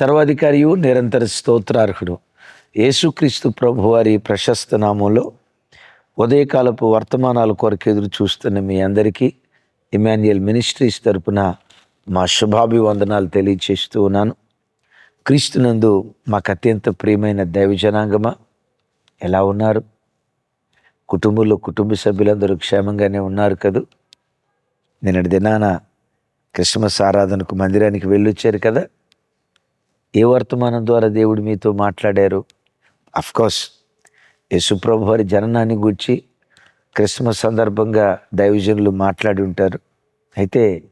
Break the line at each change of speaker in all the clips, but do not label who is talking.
సర్వాధికారియు నిరంతర స్తోత్రార్హుడు. యేసుక్రీస్తు ప్రభువారి ప్రశస్త నామంలో ఉదయకాలపు వర్తమానాల కొరకు ఎదురు చూస్తున్న మీ అందరికీ ఇమాన్యుయల్ మినిస్ట్రీస్ తరపున మా శుభాభివందనాలు తెలియచేస్తూ ఉన్నాను. క్రీస్తునందు మాకు అత్యంత ప్రియమైన దైవ జనాంగమా? ఎలా ఉన్నారు? కుటుంబంలో కుటుంబ సభ్యులందరూ క్షేమంగానే ఉన్నారు కదూ? నిన్నటి దినాన క్రిస్మస్ ఆరాధనకు మందిరానికి వెళ్ళొచ్చారు కదా? ఏ వర్తమానం ద్వారా దేవుడు మీతో మాట్లాడారు? కోర్స్ యేసుప్రభు వారి జననాన్ని గూర్చి క్రిస్మస్ సందర్భంగా దైవజనులు మాట్లాడి ఉంటారు. అయితే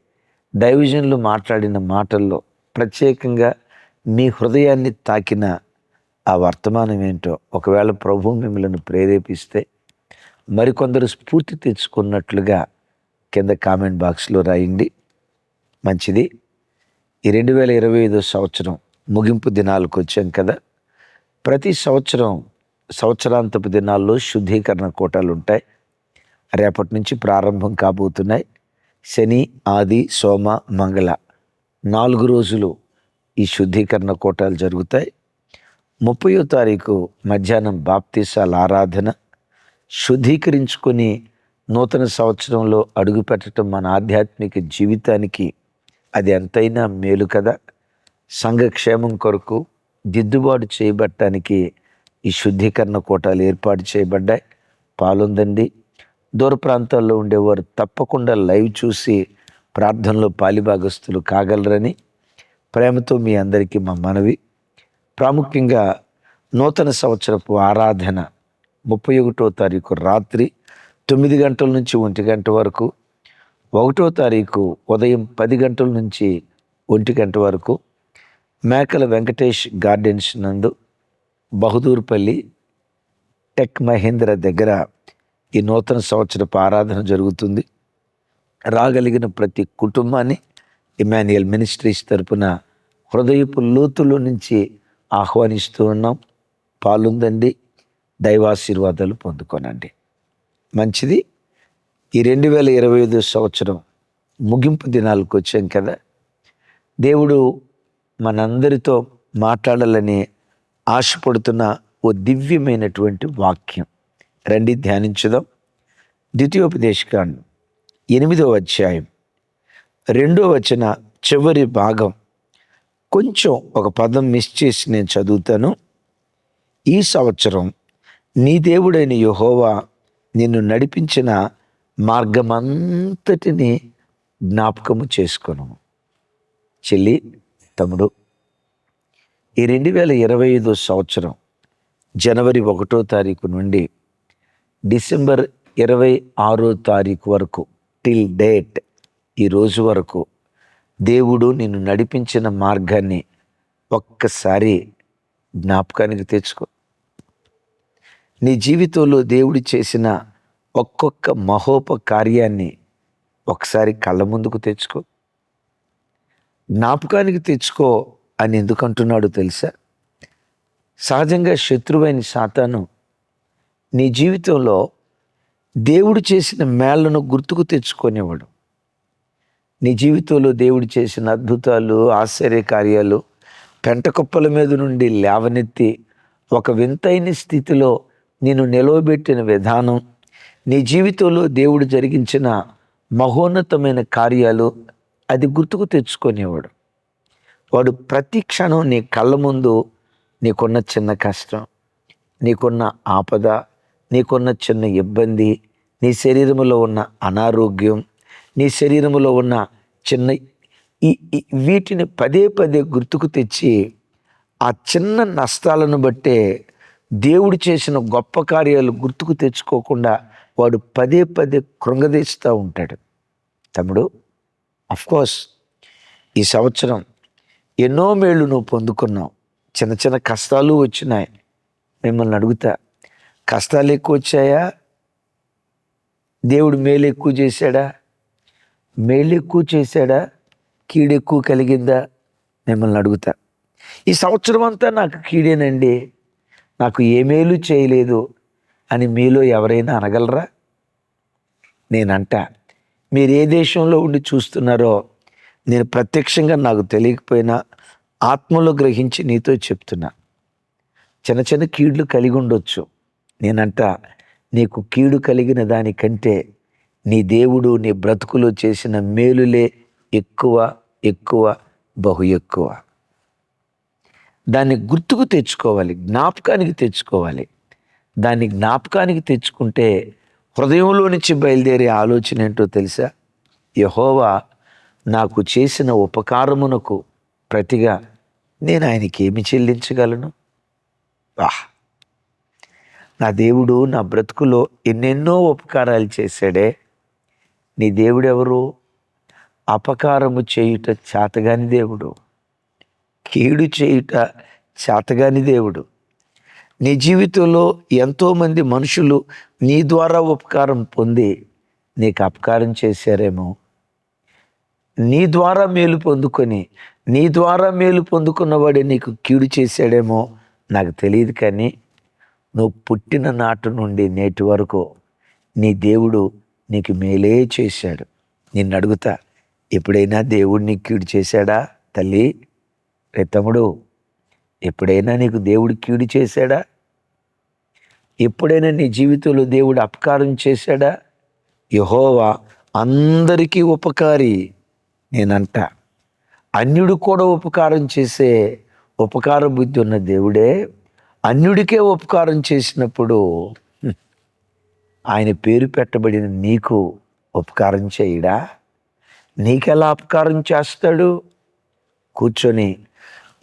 దైవజనులు మాట్లాడిన మాటల్లో ప్రత్యేకంగా మీ హృదయాన్ని తాకిన ఆ వర్తమానం ఏంటో ఒకవేళ ప్రభు మిమ్మల్ని ప్రేరేపిస్తే మరికొందరు స్ఫూర్తి తెచ్చుకున్నట్లుగా కింద కామెంట్ బాక్స్లో రాయండి. మంచిది. ఈ రెండు వేల ఇరవై ఐదో సంవత్సరం ముగింపు దినాలకు వచ్చాం కదా. ప్రతి సంవత్సరం సంవత్సరాంతపు దినాల్లో శుద్ధీకరణ కోటాలు ఉంటాయి. రేపటి నుంచి ప్రారంభం కాబోతున్నాయి. శని ఆది సోమ మంగళ నాలుగు రోజులు ఈ శుద్ధీకరణ కోటాలు జరుగుతాయి. ముప్పయో తారీఖు మధ్యాహ్నం బాప్తీసాల ఆరాధన. శుద్ధీకరించుకొని నూతన సంవత్సరంలో అడుగుపెట్టడం మన ఆధ్యాత్మిక జీవితానికి అది ఎంతైనా మేలు కదా. సంఘక్షేమం కొరకు దిద్దుబాటు చేయబట్టడానికి ఈ శుద్ధీకరణ కోటాలు ఏర్పాటు చేయబడ్డాయి. పాలుందండి. దూర ప్రాంతాల్లో ఉండేవారు తప్పకుండా లైవ్ చూసి ప్రార్థనలో పాలిభాగస్తులు కాగలరని ప్రేమతో మీ అందరికీ మా మనవి. ప్రాముఖ్యంగా నూతన సంవత్సరపు ఆరాధన ముప్పై ఒకటో తారీఖు రాత్రి తొమ్మిది గంటల నుంచి ఒంటి గంట వరకు ఒకటో తారీఖు ఉదయం పది గంటల నుంచి ఒంటి గంట వరకు మేకల వెంకటేష్ గార్డెన్స్ నందు బహదూర్పల్లి టెక్ మహేంద్ర దగ్గర ఈ నూతన సంవత్సరపు ఆరాధన జరుగుతుంది. రాగలిగిన ప్రతి కుటుంబాన్ని ఇమాన్యుయల్ మినిస్ట్రీస్ తరపున హృదయపు లోతులో నుంచి ఆహ్వానిస్తూ ఉన్నాం. పాలుందండి. దైవాశీర్వాదాలు పొందుకోనండి. మంచిది. ఈ రెండు వేల ఇరవై ఐదు సంవత్సరం ముగింపు దినాలకు వచ్చాం కదా. దేవుడు మనందరితో మాట్లాడాలని ఆశపడుతున్న ఓ దివ్యమైనటువంటి వాక్యం. రండి ధ్యానించుదాం. ద్వితీయోపదేశకాండం ఎనిమిదో అధ్యాయం రెండో వచన చివరి భాగం. కొంచెం ఒక పదం మిస్ చేసి నేను చదువుతాను. ఈ సంవత్సరం నీ దేవుడైన యహోవా నిన్ను నడిపించిన మార్గమంతటిని జ్ఞాపకము చేసుకును చెల్లి తమ్ముడు ఈ రెండు వేల ఇరవై ఐదో సంవత్సరం జనవరి ఒకటో తారీఖు నుండి డిసెంబర్ ఇరవై ఆరో తారీఖు వరకు టిల్ డేట్ ఈ రోజు వరకు దేవుడు నిన్ను నడిపించిన మార్గాన్ని ఒక్కసారి జ్ఞాపకానికి తెచ్చుకో. నీ జీవితంలో దేవుడు చేసిన ఒక్కొక్క మహోప కార్యాన్ని ఒకసారి కళ్ళ ముందుకు తెచ్చుకో. జ్ఞాపకానికి తెచ్చుకో అని ఎందుకు అంటున్నాడో తెలుసా? సహజంగా శత్రువైన సాతాను నీ జీవితంలో దేవుడు చేసిన మేళ్ళను గుర్తుకు తెచ్చుకునేవాడు. నీ జీవితంలో దేవుడు చేసిన అద్భుతాలు ఆశ్చర్య కార్యాలు పెంటకొప్పల మీద నుండి లేవనెత్తి ఒక వింతైన స్థితిలో నేను నిలవబెట్టిన విధానం నీ జీవితంలో దేవుడు జరిగించిన మహోన్నతమైన కార్యాలు అది గుర్తుకు తెచ్చుకునేవాడు. వాడు ప్రతి క్షణం నీ కళ్ళ ముందు నీకున్న చిన్న కష్టం నీకున్న ఆపద నీకున్న చిన్న ఇబ్బంది నీ శరీరంలో ఉన్న అనారోగ్యం నీ శరీరంలో ఉన్న చిన్న ఈ వీటిని పదే పదే గుర్తుకు తెచ్చి ఆ చిన్న నష్టాలను బట్టే దేవుడు చేసిన గొప్ప కార్యాలు గుర్తుకు తెచ్చుకోకుండా వాడు పదే పదే కృంగదీస్తూ ఉంటాడు. తమ్ముడు కోర్స్ ఈ సంవత్సరం ఎన్నో మేళ్ళు నువ్వు పొందుకున్నావు. చిన్న చిన్న కష్టాలు వచ్చినాయి. మిమ్మల్ని అడుగుతా కష్టాలు ఎక్కువ వచ్చాయా? దేవుడు మేలు ఎక్కువ చేశాడా? మేలు ఎక్కువ చేశాడా? కీడు ఎక్కువ కలిగిందా? మిమ్మల్ని అడుగుతా. ఈ సంవత్సరం అంతా నాకు కీడేనండి. నాకు ఏ మేలు చేయలేదు అని మీలో ఎవరైనా అనగలరా? నేనంట. మీరు ఏ దేశంలో ఉండి చూస్తున్నారో నేను ప్రత్యక్షంగా నాకు తెలియకపోయినా ఆత్మలో గ్రహించి నీతో చెప్తున్నా. చిన్న చిన్న కీడులు కలిగి ఉండొచ్చు. నేనంట నీకు కీడు కలిగిన దానికంటే నీ దేవుడు నీ బ్రతుకులో చేసిన మేలులే ఎక్కువ ఎక్కువ బహు ఎక్కువ. దాన్ని గుర్తుకు తెచ్చుకోవాలి జ్ఞాపకానికి తెచ్చుకోవాలి. దాన్ని జ్ఞాపకానికి తెచ్చుకుంటే హృదయంలో నుంచి బయలుదేరే ఆలోచన ఏంటో తెలుసా? యహోవా నాకు చేసిన ఉపకారమునకు ప్రతిగా నేను ఆయనకి ఏమి చెల్లించగలను? వాహ్ నా దేవుడు నా బ్రతుకులో ఎన్నెన్నో ఉపకారాలు చేశాడే. నీ దేవుడెవరు? అపకారము చేయుట చేతగాని దేవుడు. కీడు చేయుట చేతగాని దేవుడు. నీ జీవితంలో ఎంతోమంది మనుషులు నీ ద్వారా ఉపకారం పొంది నీకు అపకారం చేశారేమో. నీ ద్వారా మేలు పొందుకొని నీ ద్వారా మేలు పొందుకున్నవాడే నీకు కీడు చేశాడేమో నాకు తెలియదు కానీ నువ్వు పుట్టిన నాటి నుండి నేటి వరకు నీ దేవుడు నీకు మేలే చేశాడు. నిన్ను అడుగుతా ఎప్పుడైనా దేవుడు నీకు కీడు చేశాడా తల్లి? రే తమ్ముడు ఎప్పుడైనా నీకు దేవుడు కీడు చేశాడా? ఎప్పుడైనా నీ జీవితంలో దేవుడు అపకారం చేశాడా? యహోవా అందరికీ ఉపకారి నేనంట. అన్యుడు కూడా ఉపకారం చేసే ఉపకార బుద్ధి ఉన్న దేవుడే అన్యుడికే ఉపకారం చేసినప్పుడు ఆయన పేరు పెట్టబడిన నీకు ఉపకారం చేయడా? నీకెలా ఉపకారం చేస్తాడు? కూర్చొని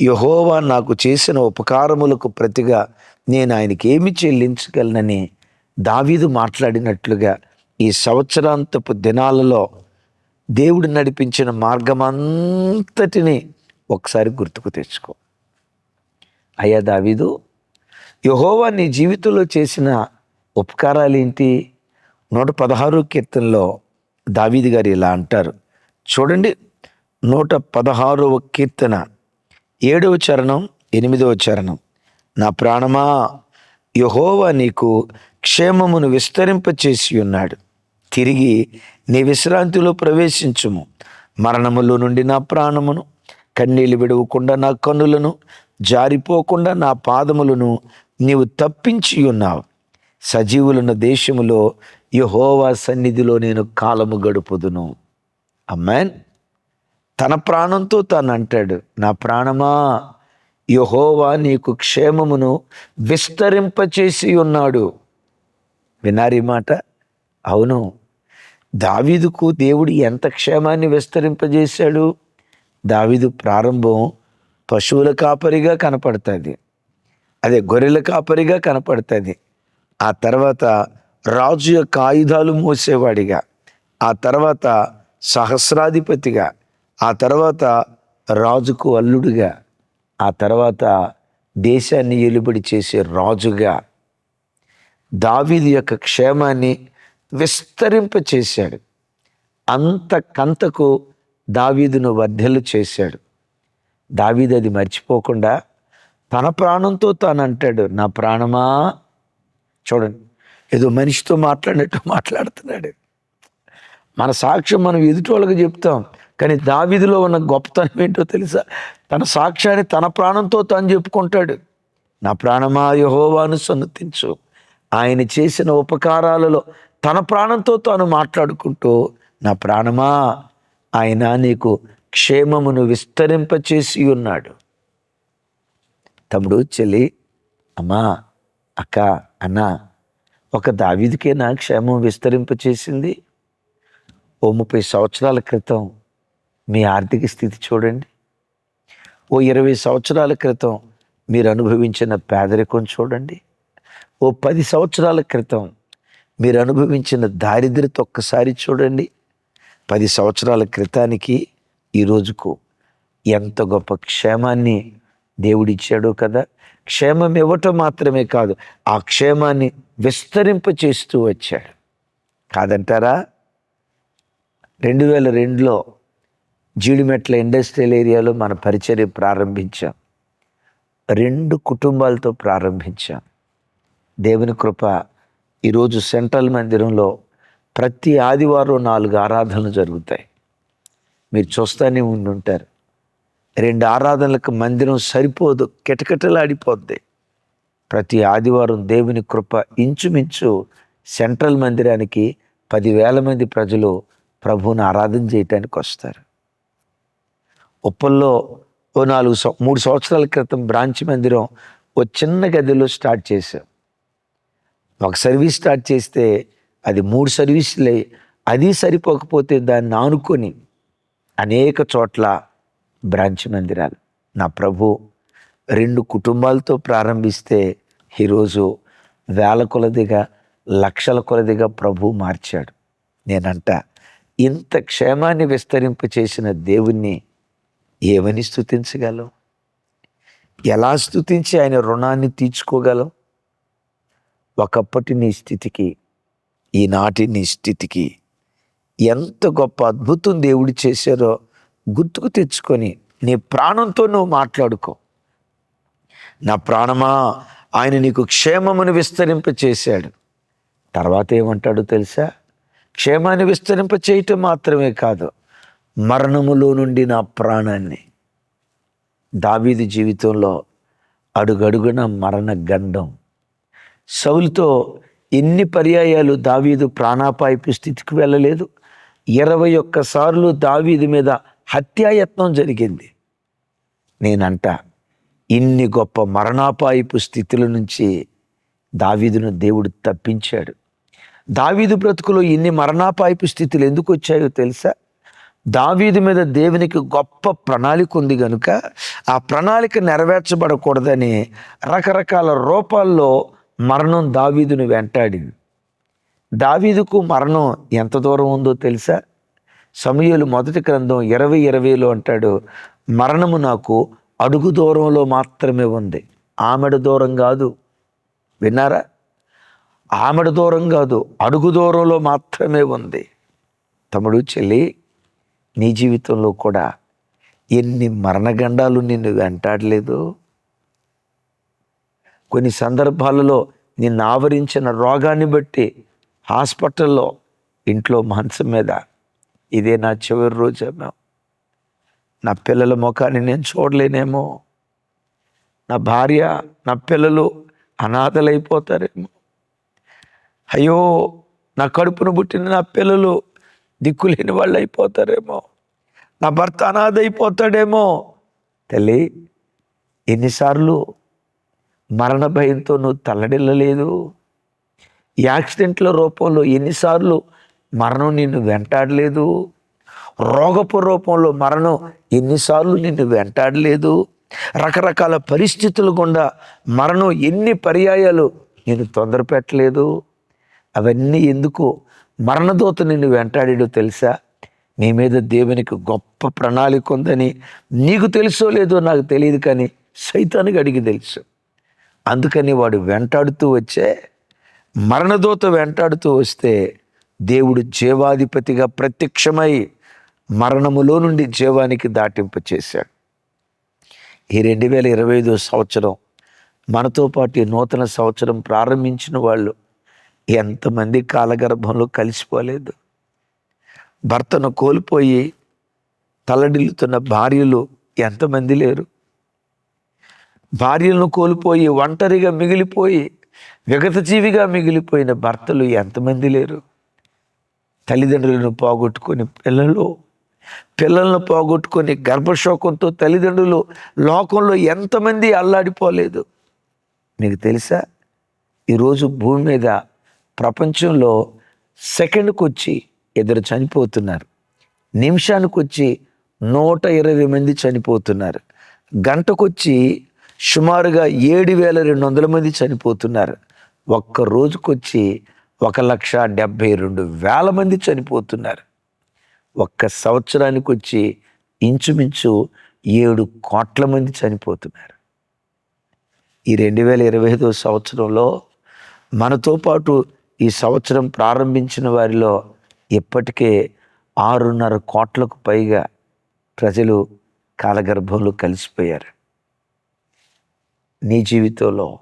యహోవా నాకు చేసిన ఉపకారములకు ప్రతిగా నేను ఆయనకి ఏమి చెల్లించగలనని దావీదు మాట్లాడినట్లుగా ఈ సంవత్సరాంతపు దినాలలో దేవుడు నడిపించిన మార్గమంతటిని ఒకసారి గుర్తుకు తెచ్చుకో. అయ్యా దావీదు యహోవా నీ జీవితంలో చేసిన ఉపకారాలు ఏంటి నూట పదహారు కీర్తనలో దావీదు గారు ఇలా అంటారు. చూడండి నూట పదహారవ కీర్తన. ఏడవ చరణం ఎనిమిదవ చరణం. నా ప్రాణమా యహోవా నీకు క్షేమమును విస్తరింపచేసి ఉన్నాడు తిరిగి నీ విశ్రాంతిలో ప్రవేశించుము. మరణములో నుండి నా ప్రాణమును కన్నీళ్ళు విడవకుండా నా కన్నులను జారిపోకుండా నా పాదములను నీవు తప్పించి ఉన్నావు సజీవులున్న దేశములో యహోవా సన్నిధిలో నేను కాలము గడుపుదును. అమ్మాన్ తన ప్రాణంతో తాను అంటాడు నా ప్రాణమా యహోవా నీకు క్షేమమును విస్తరింపచేసి ఉన్నాడు వినారి మాట అవును దావీదుకు దేవుడు ఎంత క్షేమాన్ని విస్తరింపజేశాడు? దావీదు ప్రారంభం పశువుల కాపరిగా కనపడుతుంది అదే గొర్రెల కాపరిగా కనపడుతుంది. ఆ తర్వాత రాజు యొక్క ఆయుధాలు మోసేవాడిగా ఆ తర్వాత సహస్రాధిపతిగా ఆ తర్వాత రాజుకు అల్లుడుగా ఆ తర్వాత దేశాన్ని ఎలుబడి చేసే రాజుగా దావీదు యొక్క క్షేమాన్ని విస్తరింపచేశాడు అంతకంతకు దావీదును వర్ధెలు చేశాడు. దావీదు అది మర్చిపోకుండా తన ప్రాణంతో తాను అంటాడు నా ప్రాణమా? చూడండి ఏదో మనిషితో మాట్లాడినట్టు మాట్లాడుతున్నాడు. మన సాక్ష్యం మనం ఎదుటి వాళ్ళకి చెప్తాం. కానీ దావిదిలో ఉన్న గొప్పతనం ఏంటో తెలుసా? తన సాక్ష్యాన్ని తన ప్రాణంతో తాను చెప్పుకుంటాడు. నా ప్రాణమా యహోవాను సన్నతించు. ఆయన చేసిన ఉపకారాలలో తన ప్రాణంతో తాను మాట్లాడుకుంటూ నా ప్రాణమా ఆయన నీకు క్షేమమును విస్తరింపచేసి ఉన్నాడు. తమ్ముడు చెల్లి అమ్మా అక్క అన్న ఒక దావీదికే నా క్షేమం విస్తరింపచేసింది? ఓ ముప్పై సంవత్సరాల క్రితం మీ ఆర్థిక స్థితి చూడండి. ఓ ఇరవై సంవత్సరాల క్రితం మీరు అనుభవించిన పేదరికం చూడండి. ఓ పది సంవత్సరాల క్రితం మీరు అనుభవించిన దారిద్ర్యత ఒక్కసారి చూడండి. పది సంవత్సరాల క్రితానికి ఈ రోజుకు ఎంత గొప్ప క్షేమాన్ని దేవుడిచ్చాడో కదా. క్షేమం ఇవ్వటం మాత్రమే కాదు ఆ క్షేమాన్ని విస్తరింపచేస్తూ వచ్చాడు. కాదంటారా? రెండు వేల రెండులో జీడిమెట్ల ఇండస్ట్రియల్ ఏరియాలో మన పరిచర్య ప్రారంభించాం. రెండు కుటుంబాలతో ప్రారంభించాం. దేవుని కృప ఈరోజు సెంట్రల్ మందిరంలో ప్రతి ఆదివారం నాలుగు ఆరాధనలు జరుగుతాయి. మీరు చూస్తూనే ఉండి ఉంటారు రెండు ఆరాధనలకు మందిరం సరిపోదు కిటకిటలాడిపోద్ది. ప్రతి ఆదివారం దేవుని కృప ఇంచుమించు సెంట్రల్ మందిరానికి పదివేల మంది ప్రజలు ప్రభువుని ఆరాధన చేయటానికి వస్తారు. ఉప్పల్లో ఓ నాలుగు మూడు సంవత్సరాల క్రితం బ్రాంచ్ మందిరం ఓ చిన్న గదిలో స్టార్ట్ చేశాం. ఒక సర్వీస్ స్టార్ట్ చేస్తే అది మూడు సర్వీసులే అది సరిపోకపోతే దాన్ని ఆనుకొని అనేక చోట్ల బ్రాంచ్ మందిరాలు. నా ప్రభు రెండు కుటుంబాలతో ప్రారంభిస్తే ఈరోజు వేల కొలదిగా లక్షల కొలదిగా ప్రభు మార్చాడు. నేనంట ఇంత క్షేమాన్ని విస్తరింప చేసిన దేవుణ్ణి ఏమని స్థుతించగలం ఎలా స్థుతించి ఆయన రుణాన్ని తీర్చుకోగలం ఒకప్పటి నీ స్థితికి ఈనాటి నీ స్థితికి ఎంత గొప్ప అద్భుతం దేవుడు చేశారో గుర్తుకు తెచ్చుకొని నీ ప్రాణంతో నువ్వు మాట్లాడుకో. నా ప్రాణమా ఆయన నీకు క్షేమమును విస్తరింప చేశాడు తర్వాత ఏమంటాడో తెలుసా? క్షేమాన్ని విస్తరింప చేయటం మాత్రమే కాదు మరణములో నుండి నా ప్రాణాన్ని దావీది జీవితంలో అడుగడుగున మరణ గండం సౌలుతో ఎన్ని పర్యాయాలు దావీదు ప్రాణాపాయపు స్థితికి వెళ్ళలేదు. ఇరవై ఒక్కసార్లు దావీదు మీద హత్యాయత్నం జరిగింది. నేనంట ఇన్ని గొప్ప మరణాపాయపు స్థితుల నుంచి దావీదును దేవుడు తప్పించాడు. దావీదు బ్రతుకులో ఇన్ని మరణాపాయపు స్థితులు ఎందుకు వచ్చాయో తెలుసా? దావీదు మీద దేవునికి గొప్ప ప్రణాళిక ఉంది కనుక ఆ ప్రణాళిక నెరవేర్చబడకూడదని రకరకాల రూపాల్లో మరణం దావీదును వెంటాడింది. దావీదుకు మరణం ఎంత దూరం ఉందో తెలుసా? సమయలు మొదటి గ్రంథం ఇరవై ఇరవైలో అంటాడు మరణము నాకు అడుగు దూరంలో మాత్రమే ఉంది. ఆమెడ దూరం కాదు. విన్నారా? ఆమెడ దూరం కాదు అడుగు దూరంలో మాత్రమే ఉంది. తమ్ముడు చెల్లి నీ జీవితంలో కూడా ఎన్ని మరణగండాలు నిన్ను వెంటాడలేదు కొన్ని సందర్భాలలో నిన్ను ఆవరించిన రోగాన్ని బట్టి హాస్పిటల్లో ఇంట్లో మంచం మీద ఇదే నా చివరి రోజేమో నా పిల్లల ముఖాన్ని నేను చూడలేనేమో. నా భార్య నా పిల్లలు అనాథలైపోతారేమో. అయ్యో నా కడుపును పుట్టిన నా పిల్లలు దిక్కులేని వాళ్ళు అయిపోతారేమో నా భర్త అనాథ అయిపోతాడేమో తల్లి ఎన్నిసార్లు మరణ భయంతో నువ్వు తల్లడిల్లలేదు? యాక్సిడెంట్ల రూపంలో ఎన్నిసార్లు మరణం నిన్ను వెంటాడలేదు? రోగపు రూపంలో మరణం ఎన్నిసార్లు నిన్ను వెంటాడలేదు? రకరకాల పరిస్థితులు గుండా మరణం ఎన్ని పర్యాయాలు నేను తొందర పెట్టలేదు అవన్నీ ఎందుకు మరణదూత నిన్ను వెంటాడాడో తెలుసా? నీ మీద దేవునికి గొప్ప ప్రణాళిక ఉందని నీకు తెలుసో లేదో నాకు తెలియదు కానీ సైతానికి అడిగి తెలుసు. అందుకని వాడు వెంటాడుతూ వచ్చే మరణదూత వెంటాడుతూ వస్తే దేవుడు జీవాధిపతిగా ప్రత్యక్షమై మరణములో నుండి జీవానికి దాటింప చేశాడు. ఈ రెండు వేల ఇరవై ఐదో సంవత్సరం మనతో పాటు ఈ నూతన సంవత్సరం ప్రారంభించిన వాళ్ళు ఎంతమంది కాలగర్భంలో కలిసిపోలేదు. భర్తను కోల్పోయి తలడిల్లుతున్న భార్యలు ఎంతమంది లేరు. భార్యలను కోల్పోయి ఒంటరిగా మిగిలిపోయి విగతజీవిగా మిగిలిపోయిన భర్తలు ఎంతమంది లేరు. తల్లిదండ్రులను పోగొట్టుకొని పిల్లలు పిల్లలను పోగొట్టుకొని గర్భశోకంతో తల్లిదండ్రులు లోకంలో ఎంతమంది అల్లాడిపోలేదు. మీకు తెలుసా? ఈరోజు భూమి మీద ప్రపంచంలో సెకండ్కి వచ్చి ఇద్దరు చనిపోతున్నారు. నిమిషానికి వచ్చి నూట ఇరవై మంది చనిపోతున్నారు. గంటకొచ్చి సుమారుగా ఏడు వేల రెండు వందల మంది చనిపోతున్నారు. ఒక్క రోజుకొచ్చి ఒక లక్ష డెబ్భై రెండు వేల మంది చనిపోతున్నారు. ఒక్క సంవత్సరానికి వచ్చి ఇంచుమించు ఏడు కోట్ల మంది చనిపోతున్నారు. ఈ రెండు వేల ఇరవై ఐదో సంవత్సరంలో మనతో పాటు ఈ సంవత్సరం ప్రారంభించిన వారిలో ఇప్పటికే ఆరున్నర కోట్లకు పైగా ప్రజలు కాలగర్భంలో కలిసిపోయారు. నీ జీవితంలో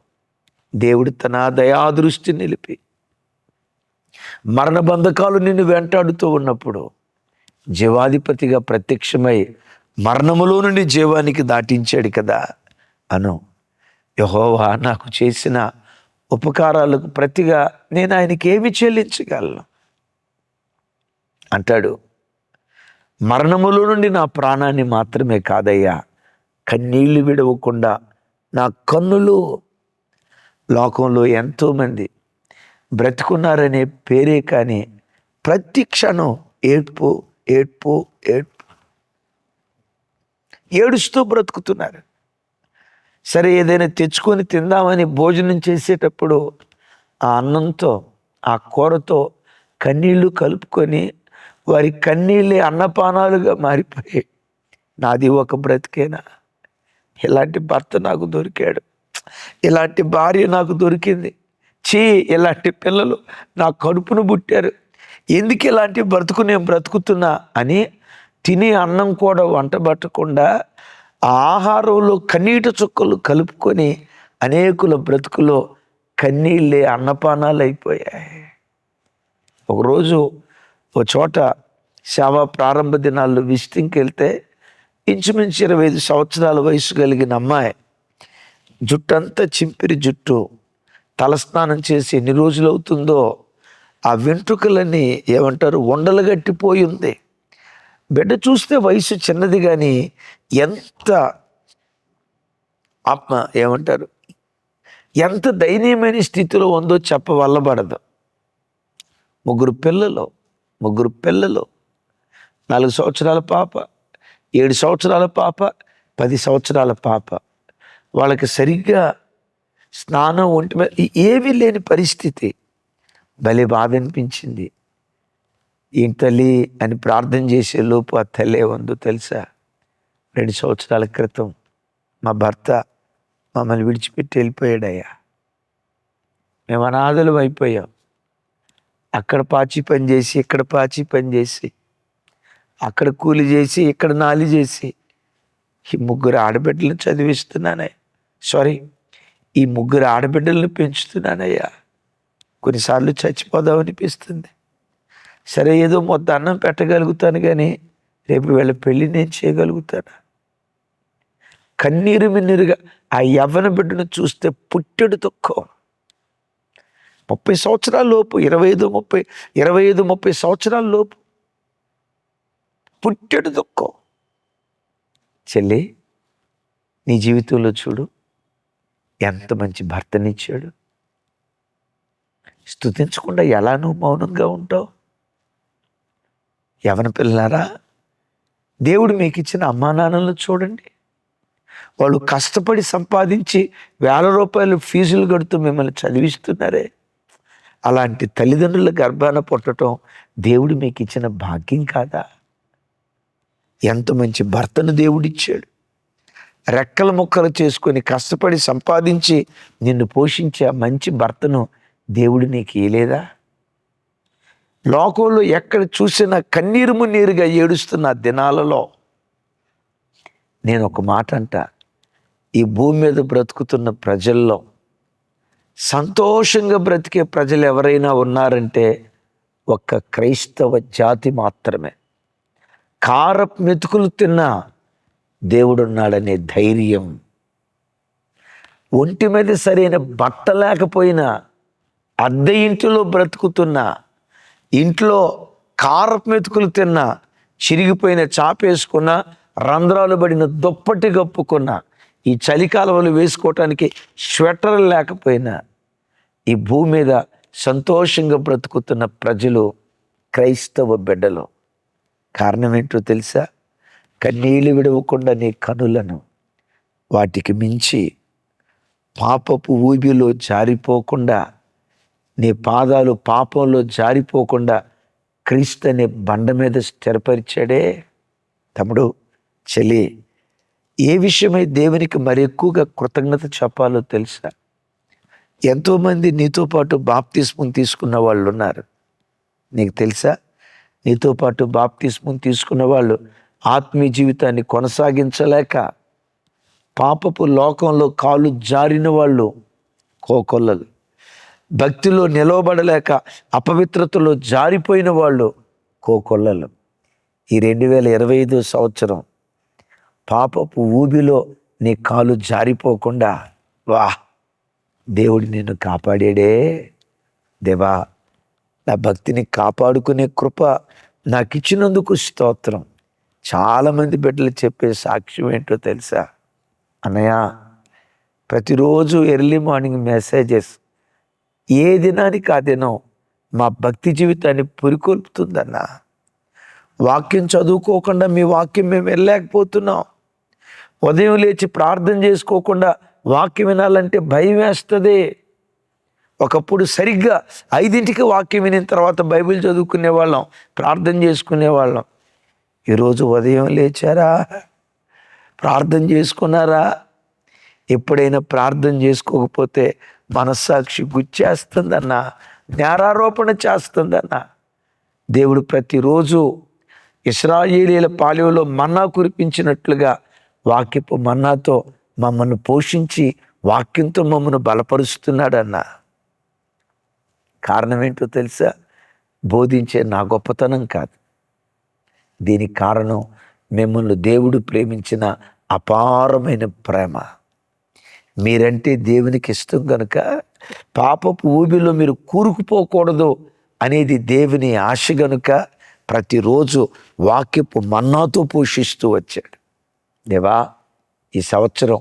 దేవుడు తన దయాదృష్టి నిలిపి మరణ బంధకాలు నిన్ను వెంటాడుతూ ఉన్నప్పుడు జీవాధిపతిగా ప్రత్యక్షమై మరణములో నుండి జీవానికి దాటించాడు కదా అను యహోవా నాకు చేసిన ఉపకారాలకు ప్రతిగా నేను ఆయనకి ఏమి చెల్లించగలను? అంటాడు మరణములో నుండి నా ప్రాణాన్ని మాత్రమే కాదయ్యా కన్నీళ్ళు విడవకుండా నా కన్నులు. లోకంలో ఎంతోమంది బ్రతుకున్నారనే పేరే కానీ ప్రతి క్షణం ఏడ్పు ఏడ్పు ఏడ్పు. ఏడుస్తూ బ్రతుకుతున్నారు. సరే ఏదైనా తెచ్చుకొని తిందామని భోజనం చేసేటప్పుడు ఆ అన్నంతో ఆ కూరతో కన్నీళ్ళు కలుపుకొని వారి కన్నీళ్ళే అన్నపానాలుగా మారిపోయాయి నాది ఒక బ్రతికేనా? ఇలాంటి భర్త నాకు దొరికాడు. ఇలాంటి భార్య నాకు దొరికింది. చీ ఇలాంటి పిల్లలు నా కడుపును పుట్టారు. ఎందుకు ఇలాంటి బ్రతుకు నేను బ్రతుకుతున్నా అని తినే అన్నం కూడా వంట పట్టకుండా ఆ ఆహారంలో కన్నీటి చుక్కలు కలుపుకొని అనేకుల బ్రతుకులో కన్నీళ్ళే అన్నపానాలు అయిపోయాయి ఒకరోజు ఒక చోట సేవ ప్రారంభ దినాల్లో విజిటింగ్కి వెళ్తే ఇంచుమించు ఇరవై ఐదు సంవత్సరాల వయసు కలిగిన అమ్మాయి జుట్టంతా చింపిరి జుట్టు తలస్నానం చేసి ఎన్ని రోజులు అవుతుందో ఆ వెంట్రుకలన్నీ ఏమంటారు ఉండలు గట్టిపోయి ఉంది. బిడ్డ చూస్తే వయసు చిన్నది కానీ ఎంత ఆత్మ ఏమంటారు? ఎంత దయనీయమైన స్థితిలో ఉందో చెప్పవల్లబడదు. ముగ్గురు పిల్లలు ముగ్గురు పిల్లలు నాలుగు సంవత్సరాల పాప ఏడు సంవత్సరాల పాప పది సంవత్సరాల పాప. వాళ్ళకి సరిగ్గా స్నానం ఒంటి మీద ఏమీ లేని పరిస్థితి. భలే బాధ అనిపించింది. ఈ తల్లి అని ప్రార్థన చేసే లోపు ఆ తల్లి ఉందో తెలుసా? రెండు సంవత్సరాల క్రితం మా భర్త మమ్మల్ని విడిచిపెట్టి వెళ్ళిపోయాడయ్యా. మేము అనాథలు అయిపోయాం. అక్కడ పాచి పని చేసి ఇక్కడ పాచి పని చేసి అక్కడ కూలి చేసి ఇక్కడ నాలి చేసి ఈ ముగ్గురు ఆడబిడ్డలను చదివిస్తున్నానే. సారీ ఈ ముగ్గురు ఆడబిడ్డలను పెంచుతున్నానయ్యా. కొన్నిసార్లు చచ్చిపోదాం అనిపిస్తుంది. సరే ఏదో మొత్తం అన్నం పెట్టగలుగుతాను కానీ రేపు వీళ్ళ పెళ్ళి నేను చేయగలుగుతాను? కన్నీరు మిన్నీరుగా ఆ యవ్వన బిడ్డను చూస్తే పుట్టెడు దుఃఖం. ముప్పై సంవత్సరాల లోపు ఇరవై ఐదు ముప్పై ఇరవై ఐదు ముప్పై సంవత్సరాల లోపు పుట్టెడు దుఃఖం. చెల్లి నీ జీవితంలో చూడు ఎంత మంచి భర్తనిచ్చాడు. స్థుతించకుండా ఎలా నువ్వు మౌనంగా ఉంటావు? యవన పిల్లారా దేవుడు మీకు ఇచ్చిన అమ్మా నాన్నలను చూడండి. వాళ్ళు కష్టపడి సంపాదించి వేల రూపాయలు ఫీజులు కడుతూ మిమ్మల్ని చదివిస్తున్నారే. అలాంటి తల్లిదండ్రుల గర్భాన పుట్టడం దేవుడు మీకు ఇచ్చిన భాగ్యం కాదా? ఎంత మంచి భర్తను దేవుడిచ్చాడు. రెక్కల ముక్కలు చేసుకొని కష్టపడి సంపాదించి నిన్ను పోషించే మంచి భర్తను దేవుడు నీకు ఇయలేదా లోకంలో ఎక్కడ చూసినా కన్నీరు మున్నీరుగా ఏడుస్తున్న దినాలలో నేను ఒక మాట అంట. ఈ భూమి మీద బ్రతుకుతున్న ప్రజల్లో సంతోషంగా బ్రతికే ప్రజలు ఎవరైనా ఉన్నారంటే ఒక్క క్రైస్తవ జాతి మాత్రమే. కారపు మెతుకులు తిన్నా దేవుడున్నాడనే ధైర్యం. ఒంటి మీద సరైన బట్ట లేకపోయినా అద్దె ఇంటిలో బ్రతుకుతున్న ఇంట్లో కారపు మెతుకులు తిన్న చిరిగిపోయిన చాపేసుకున్న రంధ్రాలు పడిన దుప్పటి కప్పుకున్న ఈ చలికాలంలో వేసుకోవటానికి స్వెటర్ లేకపోయినా ఈ భూమి మీద సంతోషంగా బ్రతుకుతున్న ప్రజలు క్రైస్తవ బిడ్డలు. కారణం ఏంటో తెలుసా? కన్నీళ్ళు విడవకుండా నీ కనులను వాటికి మించి పాపపు ఊబిలో జారిపోకుండా నీ పాదాలు పాపంలో జారిపోకుండా క్రీస్తు అనే బండ మీద స్థిరపరిచాడే తమ్ముడు చెలి ఏ విషయమై దేవునికి మరి ఎక్కువగా కృతజ్ఞత చెప్పాలో తెలుసా? ఎంతోమంది నీతో పాటు బాప్తిస్మం తీసుకున్న వాళ్ళు ఉన్నారు. నీకు తెలుసా? నీతో పాటు బాప్తిస్మం తీసుకున్న వాళ్ళు ఆత్మీయ జీవితాన్ని కొనసాగించలేక పాపపు లోకంలో కాలు జారిన వాళ్ళు కోకొల్లలు. భక్తిలో నిలవబడలేక అపవిత్రతలో జారిపోయిన వాళ్ళు కోకొల్లలు. ఈ రెండు వేల ఇరవై ఐదు సంవత్సరం పాపపు ఊబిలో నీ కాలు జారిపోకుండా వా దేవుడు నిన్ను కాపాడాడే. దేవా నా భక్తిని కాపాడుకునే కృప నాకు ఇచ్చినందుకు స్తోత్రం. చాలామంది బిడ్డలు చెప్పే సాక్ష్యం ఏంటో తెలుసా? అన్నయ్య ప్రతిరోజు ఎర్లీ మార్నింగ్ మెసేజెస్ ఏ దినానికి ఆ దినం మా భక్తి జీవితాన్ని పురికొల్పుతుందన్నా. వాక్యం చదువుకోకుండా మీ వాక్యం మేము వెళ్ళలేకపోతున్నాం ఉదయం లేచి ప్రార్థన చేసుకోకుండా వాక్యం వినాలంటే భయం వేస్తుంది. ఒకప్పుడు సరిగ్గా ఐదింటికి వాక్యం వినిన తర్వాత బైబిల్ చదువుకునే వాళ్ళం ప్రార్థన చేసుకునే వాళ్ళం. ఈరోజు ఉదయం లేచారా? ప్రార్థన చేసుకున్నారా? ఎప్పుడైనా ప్రార్థన చేసుకోకపోతే మనస్సాక్షి గుచ్చేస్తుందన్న నేరారోపణ చేస్తుందన్న. దేవుడు ప్రతిరోజు ఇస్రాయేలీల పాలెంలో మన్నా కురిపించినట్లుగా వాక్యపు మన్నాతో మమ్మల్ని పోషించి వాక్యంతో మమ్మల్ని బలపరుస్తున్నాడన్న. కారణం ఏంటో తెలుసా? బోధించే నా గొప్పతనం కాదు. దీనికి కారణం మిమ్మల్ని దేవుడు ప్రేమించిన అపారమైన ప్రేమ. మీరంటే దేవునికి ఇష్టం కనుక పాపపు ఊబిలో మీరు కూరుకుపోకూడదు అనేది దేవుని ఆశ గనుక ప్రతిరోజు వాక్యపు మన్నాతో పోషిస్తూ వచ్చాడు. దేవా ఈ సంవత్సరం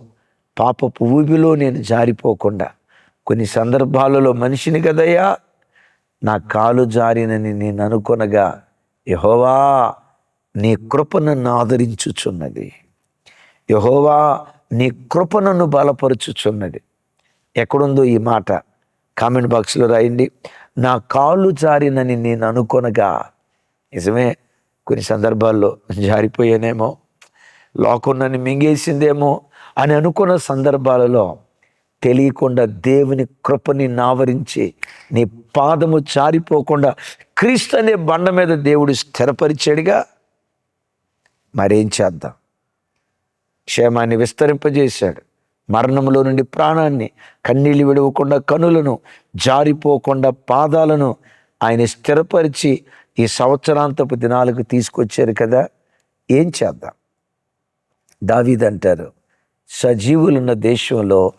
పాపపు ఊబిలో నేను జారిపోకుండా కొన్ని సందర్భాలలో మనిషిని కదయ్యా నా కాలు జారినని నేను అనుకొనగా యహోవా నీ కృప నన్ను ఆదరించుచున్నది. యహోవా నీ కృప నన్ను బలపరుచుచున్నది. ఎక్కడుందో ఈ మాట? కామెంట్ బాక్స్లో రాయండి. నా కాళ్ళు జారినని నేను అనుకొనగా నిజమే కొన్ని సందర్భాల్లో జారిపోయానేమో లోకం నన్ను మింగేసిందేమో అని అనుకున్న సందర్భాలలో తెలియకుండా దేవుని కృపని నావరించి నీ పాదము జారిపోకుండా క్రీస్తు అనే బండ మీద దేవుడు స్థిరపరిచాడుగా? మరేం చేద్దాం? క్షేమాన్ని విస్తరింపజేశాడు. మరణంలో నుండి ప్రాణాన్ని కన్నీళ్ళు విడవకుండా కనులను జారిపోకుండా పాదాలను ఆయన స్థిరపరిచి ఈ సంవత్సరాంతపు దినాలకు తీసుకొచ్చారు కదా. ఏం చేద్దాం? దావీదంటారు సజీవులున్న దేశంలో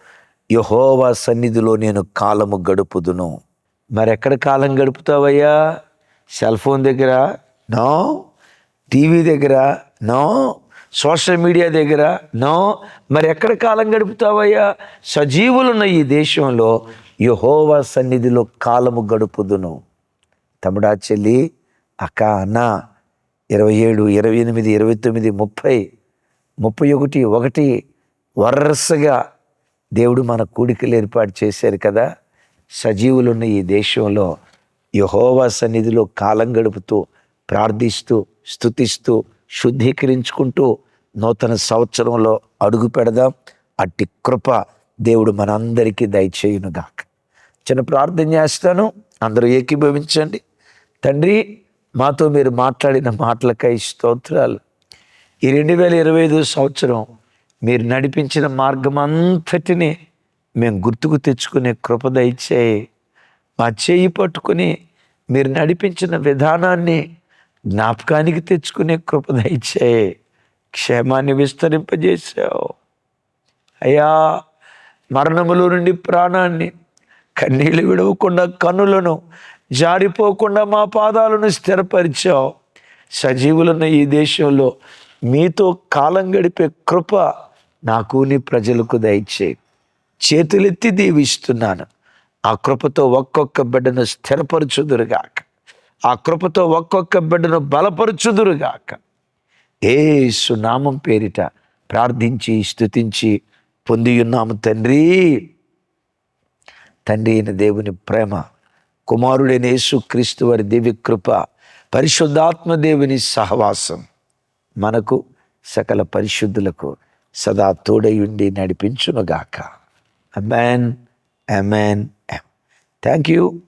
యహోవా సన్నిధిలో నేను కాలము గడుపుదును. మరెక్కడ కాలం గడుపుతావయ్యా? సెల్ ఫోన్ దగ్గర? నో. టీవీ దగ్గర? నో. సోషల్ మీడియా దగ్గర నో మరి ఎక్కడ కాలం గడుపుతావయ్యా? సజీవులున్న ఈ దేశంలో యహోవా సన్నిధిలో కాలము గడుపుదును. తమ్ముడా చెల్లి అక్క అన్న ఇరవై ఏడు ఇరవై ఎనిమిది ఇరవై తొమ్మిది ముప్పై ముప్పై ఒకటి ఒకటి వరసగా దేవుడు మన కూడికలు ఏర్పాటు చేశారు కదా? సజీవులున్న ఈ దేశంలో యహోవా సన్నిధిలో కాలం గడుపుతూ ప్రార్థిస్తూ స్తుతిస్తూ శుద్ధీకరించుకుంటూ నూతన సంవత్సరంలో అడుగు పెడదాం. అట్టి కృప దేవుడు మనందరికీ దయచేయునుగాక. చిన్న ప్రార్థన చేస్తాను. అందరూ ఏకీభవించండి. తండ్రి మాతో మీరు మాట్లాడిన మాటలకై స్తోత్రాలు. ఈ రెండు వేల ఇరవై ఐదు సంవత్సరం మీరు నడిపించిన మార్గం అంతటిని మేము గుర్తుకు తెచ్చుకునే కృప దయచేయి. మా చేయి పట్టుకుని మీరు నడిపించిన విధానాన్ని జ్ఞాపకానికి తెచ్చుకునే కృప దయచేయి క్షేమాన్ని విస్తరింపజేశావు. అయ్యా మరణములో నుండి ప్రాణాన్ని కన్నీళ్ళు విడవకుండా కన్నులను జారిపోకుండా మా పాదాలను స్థిరపరిచావు. సజీవులున్న ఈ దేశంలో మీతో కాలం గడిపే కృప నాకు నీ ప్రజలకు దయచేయి చేతులెత్తి దీవిస్తున్నాను. ఆ కృపతో ఒక్కొక్క బిడ్డను స్థిరపరచుదురుగాక. ఆ కృపతో ఒక్కొక్క బిడ్డను బలపరుచుదురుగాక. ఏసు నామం పేరిట ప్రార్థించి స్తుతించి పొందియున్నాము తండ్రి. తండ్రి అయిన దేవుని ప్రేమ కుమారుడైన యేసు క్రీస్తు వారి దివ్య కృప పరిశుద్ధాత్మ దేవుని సహవాసం మనకు సకల పరిశుద్ధులకు సదా తోడయుండి నడిపించునుగాక. Amen amen thank you